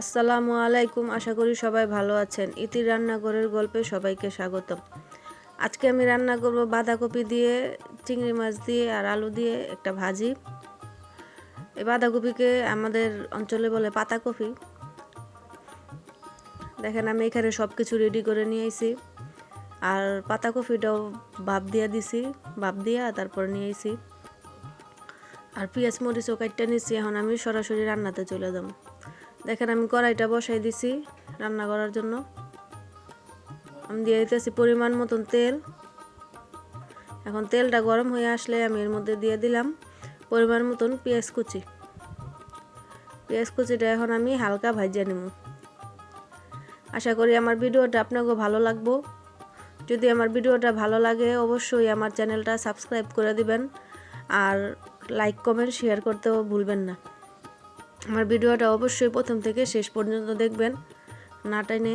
আসসালামু আলাইকুম, আশা করি সবাই ভালো আছেন। ইতির রান্নাঘরের গল্পে সবাইকে স্বাগতম। আজকে আমি রান্না করব বাঁধাকপি দিয়ে, চিংড়ি মাছ দিয়ে আর আলু দিয়ে একটা ভাজি। এই বাঁধাকপিকে আমাদের অঞ্চলে বলে পাতাকপি। দেখেন, আমি এখানে সব কিছু রেডি করে নিয়ে আইছি আর পাতাকপিটাও ভাপ দিয়ে দিছি, ভাপ দিয়া তারপর নিয়ে আইছি আর পেঁয়াজ মরিচও কাটটা নিচ্ছি এখন আমি সরাসরি রান্নাতে চলে যাব। দেখেন আমি কড়াইটা বসাই দিছি রান্না করার জন্য। আমি দিয়ে দিতেছি পরিমাণ মতন তেল। এখন তেলটা গরম হয়ে আসলে আমি এর মধ্যে দিয়ে দিলাম পরিমাণ মতন পেঁয়াজ কুচি। পেঁয়াজ কুচিটা এখন আমি হালকা ভাজিয়ে নেব। আশা করি আমার ভিডিওটা আপনাকে ভালো লাগবো। যদি আমার ভিডিওটা ভালো লাগে অবশ্যই আমার চ্যানেলটা সাবস্ক্রাইব করে দিবেন। আর লাইক, কমেন্ট, শেয়ার করতেও ভুলবেন না। আমার ভিডিওটা অবশ্যই প্রথম থেকে শেষ পর্যন্ত দেখবেন, না টাইনে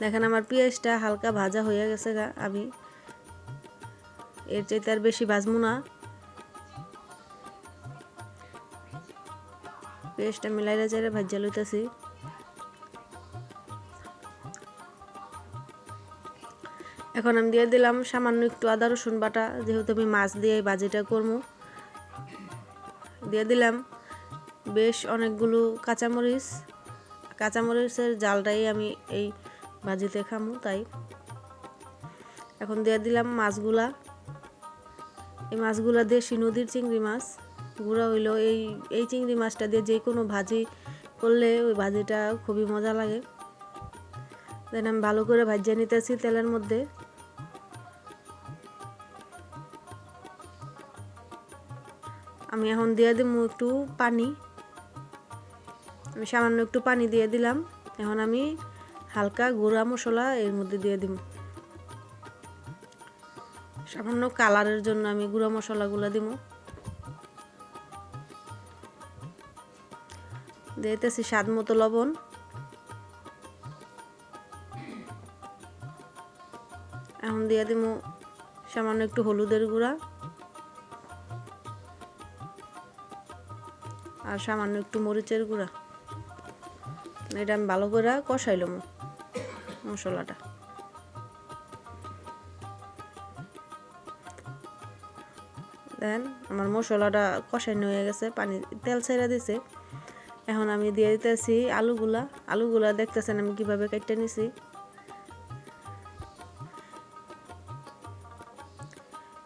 দেখেন আমার পেঁয়াজটা হালকা ভাজা হয়ে গেছে গা, আমি এর চাইতে আর বেশি ভাজবো না। পেঁয়াজটা মিলাইলে চাইলে ভাজা লইতেছি। এখন আমি দিয়ে দিলাম সামান্য একটু আদা রসুন বাটা, যেহেতু আমি মাছ দিয়ে ভাজিটা করব। দিয়ে দিলাম বেশ অনেকগুলো কাঁচামরিচ, কাঁচামরিচের জালটাই আমি এই ভাজিতে খামু, তাই। এখন দিয়ে দিলাম মাছগুলা। এই মাছগুলা দেশি নদীর চিংড়ি মাছ, গুঁড়া হইল এই এই চিংড়ি মাছটা দিয়ে যে কোনো ভাজি করলে ওই ভাজিটা খুবই মজা লাগে। দেন আমি ভালো করে ভাজিয়ে নিতেছি তেলের মধ্যে। আমি এখন দিয়ে দিব একটু পানি। আমি সামান্য একটু পানি দিয়ে দিলাম। এখন আমি হালকা গুঁড়া মশলা এর মধ্যে দিয়ে দিব সামান্য কালারের জন্য আমি গুঁড়া মশলাগুলো দিব দিতেছি স্বাদ মতো লবণ। এখন দিয়ে দিব সামান্য একটু হলুদের গুঁড়া। আর সামান্য একটু মরিচের গুঁড়া। এটা আমি ভালো করে কষাইলাম মশলাটা। দেন, আমার মশলাটা কষাইনো হয়ে গেছে, পানি, তেল ছেড়ে দিছে এখন আমি দিয়ে দিতেছি আলুগুলা। আলুগুলা দেখতেছেন আমি কীভাবে কেটে নিছি।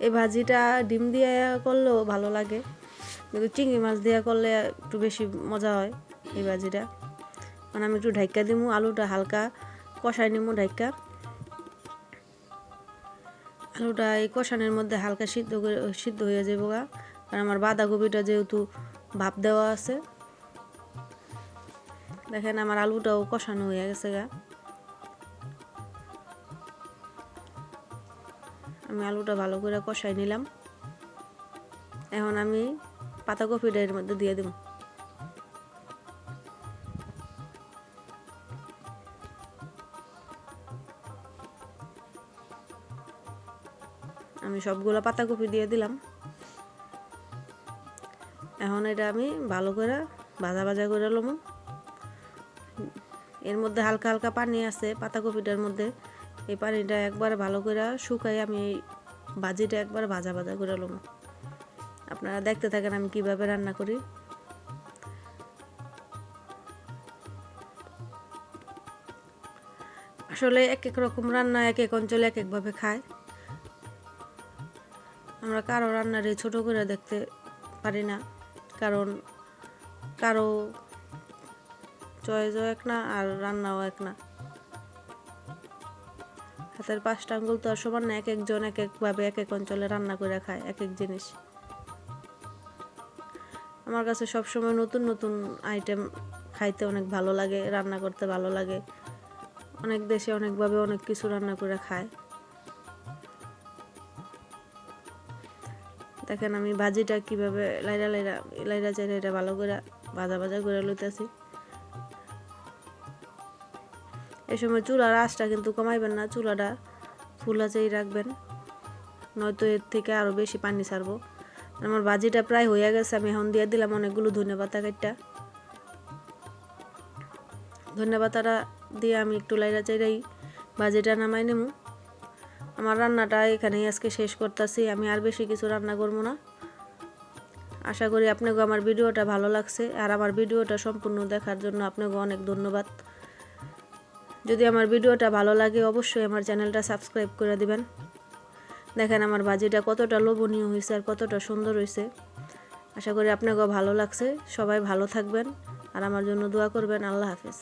এই ভাজিটা ডিম দিয়ে করলেও ভালো লাগে, কিন্তু চিংড়ি মাছ দিয়ে করলে একটু বেশি মজা হয় এই ভাজিটা। মানে আমি একটু ঢাইকা দিমু, আলুটা হালকা কষাই নিমু ঢাইকা। আলুটা এই কষানোর মধ্যে হালকা সিদ্ধ করে, সিদ্ধ হয়ে যাব গা। কারণ আমার বাঁধাকপিটা যেহেতু ভাপ দেওয়া আছে, দেখেন আমার আলুটাও কষানো হয়ে গেছে গা। আমি আলুটা ভালো করে কষাই নিলাম। এখন আমি পাতাকপিটা এর মধ্যে দিয়ে দেব আমি সবগুলো পাতাকপি দিয়ে দিলাম। এখন এটা আমি ভালো করে ভাজা ভাজা করে লমো এর মধ্যে হালকা হালকা পানি আছে পাতাকপিটার মধ্যে। এই পানিটা একবার ভালো করে শুকাই আমি ভাজিটা একবার ভাজা ভাজা করে লমো আপনারা দেখতে থাকেন আমি কীভাবে রান্না করি। আসলে এক এক রকম রান্না এক এক অঞ্চলে এক একভাবে খায়। আমরা কারও রান্নারে ছোট করে দেখতে পারি না। কারণ কারও চয়েসও এক না আর রান্নাও এক না। হাতের পাঁচটা আঙ্গুল তো আর সমান না, এক একজন এক একভাবে এক এক অঞ্চলে রান্না করে খায় এক এক জিনিস। আমার কাছে সবসময় নতুন নতুন আইটেম খাইতে অনেক ভালো লাগে, রান্না করতে ভালো লাগে। অনেক দেশে অনেকভাবে অনেক কিছু রান্না করে খায়। দেখেন আমি ভাজিটা কীভাবে লাইরা লাইরা লাইরা চাইরা এটা ভালো করে ভাজা ভাজা করে লইতেছি। এই সময় চুলার আঁচটা কিন্তু কমাইবেন না, চুলাটা ফুল আছেই রাখবেন, নয়তো এর থেকে আরও বেশি পানি ছাড়বো। আমার ভাজিটা প্রায় হয়ে গেছে, আমি এখন দিয়ে দিলাম অনেকগুলো ধনে পাতা কাটটা তারা দিয়ে আমি একটু লাইরা চাইরাই বাজেটা নামাই নেব আমার রান্নাটা এখানেই আজকে শেষ করতেছি। আমি আর বেশি কিছু রান্না করব না। আশা করি আপনাকে আমার ভিডিওটা ভালো লাগছে। আর আমার ভিডিওটা সম্পূর্ণ দেখার জন্য আপনাকে অনেক ধন্যবাদ। যদি আমার ভিডিওটা ভালো লাগে, অবশ্যই আমার চ্যানেলটা সাবস্ক্রাইব করে দিবেন। দেখেন আমার বাজিটা কতটা লোভনীয় হয়েছে আর কতটা সুন্দর হয়েছে। আশা করি আপনাকেও ভালো লাগছে। সবাই ভালো থাকবেন। আর আমার জন্য দোয়া করবেন। আল্লাহ হাফেজ।